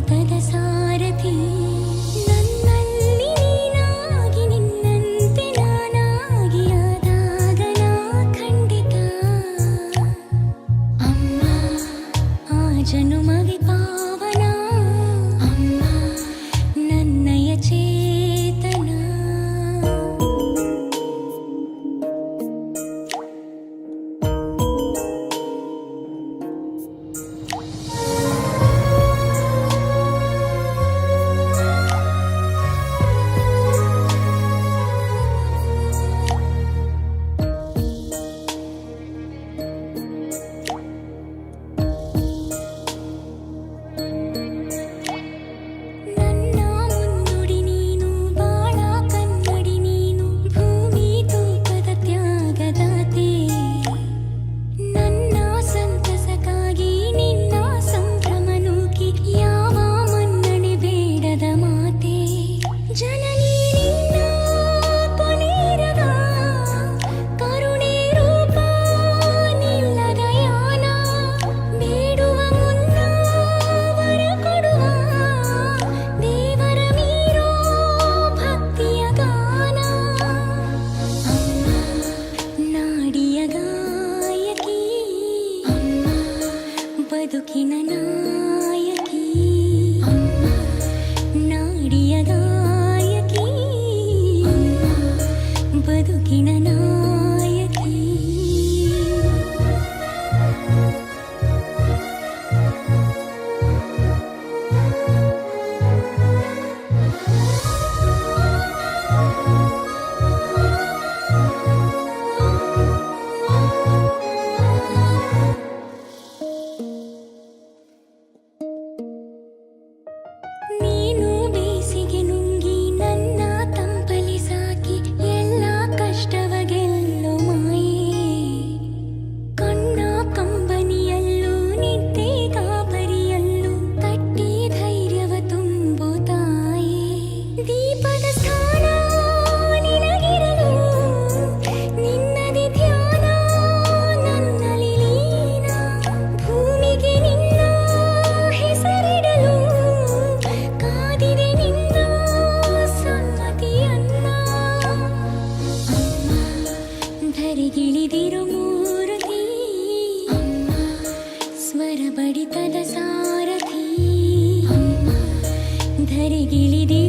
తలసా ಅರಿಗಿಳಿದಿರುಮೂರುತಿ ಅಮ್ಮ ಸ್ವರ ಬಡಿತದ ಸಾರಥಿ ಅಮ್ಮ ಧರೆಗಿಳಿದಿ